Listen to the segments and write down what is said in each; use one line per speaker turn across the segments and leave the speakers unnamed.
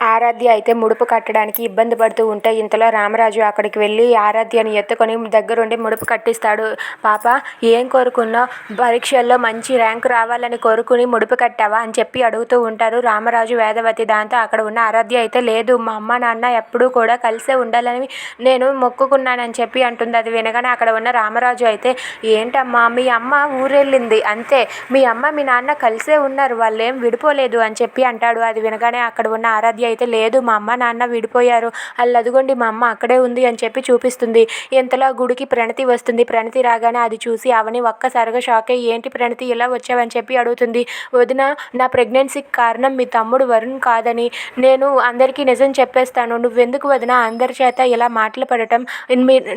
ఆరాధ్య అయితే ముడుపు కట్టడానికి ఇబ్బంది పడుతూ ఉంటే ఇంతలో రామరాజు అక్కడికి వెళ్ళి ఆరాధ్యని ఎత్తుకొని దగ్గరుండి ముడుపు కట్టిస్తాడు. పాప ఏం కోరుకున్నా పరీక్షల్లో మంచి ర్యాంక్ రావాలని కోరుకుని ముడుపు కట్టావా? అని చెప్పి అడుగుతూ ఉంటారు రామరాజు వేదవతి. దాంతో అక్కడ ఉన్న ఆరాధ్య అయితే లేదు మా అమ్మ నాన్న ఎప్పుడూ కూడా కలిసే ఉండాలని నేను మొక్కుకున్నానని చెప్పి అంటుంది. అది వినగానే అక్కడ ఉన్న రామరాజు అయితే ఏంటమ్మా మీ అమ్మ ఊరెళ్ళింది. అంతే మీ అమ్మ మీ నాన్న కలిసే ఉన్నారు. వాళ్ళేం విడిపోలేదు అని చెప్పి అంటాడు. అది వినగానే అక్కడ ఉన్న ఆరాధ్య అయితే లేదు మా అమ్మ నాన్న విడిపోయారు. వాళ్ళు అదిగోండి మా అమ్మ అక్కడే ఉంది అని చెప్పి చూపిస్తుంది. ఇంతలో గుడికి ప్రణతి వస్తుంది. ప్రణతి రాగానే అది చూసి అవని ఒక్కసారిగా షాక్ అయ్యి ఏంటి ప్రణతి ఇలా వచ్చావని చెప్పి అడుగుతుంది. వదిన నా ప్రెగ్నెన్సీకి కారణం మీ తమ్ముడు వరుణ్ కాదని. నేను అందరికీ నిజం చెప్పేస్తాను. నువ్వెందుకు వదిన అందరి చేత ఇలా మాటలు పడటం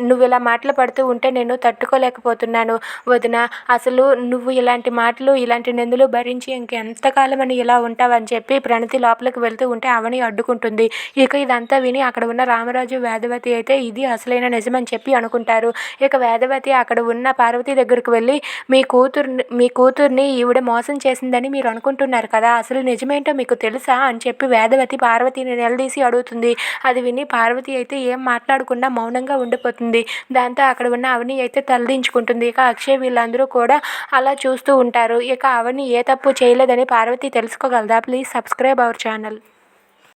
నువ్వు ఇలా మాటలు పడుతూ ఉంటే నేను తట్టుకోలేకపోతున్నాను. వదిన అసలు నువ్వు ఇలాంటి మాటలు ఇలాంటి నిందులు భరించి ఇంకెంతకాలం అని ఇలా ఉంటావని చెప్పి ప్రణతి లోపలికి వెళ్తూ ఉంటే అవని అడ్డుకుంటుంది. ఇక ఇదంతా విని అక్కడ ఉన్న రామరాజు వేదవతి అయితే ఇది అసలైన నిజమని చెప్పి అనుకుంటారు. ఇక వేదవతి అక్కడ ఉన్న పార్వతి దగ్గరకు వెళ్ళి మీ కూతుర్ని మీ కూతుర్ని ఈవిడ మోసం చేసిందని మీరు అనుకుంటున్నారు కదా అసలు నిజమేంటో మీకు తెలుసా? అని చెప్పి వేదవతి పార్వతిని నిలదీసి అడుగుతుంది. అది విని పార్వతి అయితే ఏం మాట్లాడకుండా మౌనంగా ఉండిపోతుంది. దాంతో అక్కడ ఉన్న అవని అయితే తలదించుకుంటుంది. ఇక అక్షయ్ వీళ్ళందరూ కూడా అలా చూస్తూ ఉంటారు. ఇక అవని ఏ తప్పు చేయలేదని Parvati తెలుసుకోగలదా? Please subscribe our channel.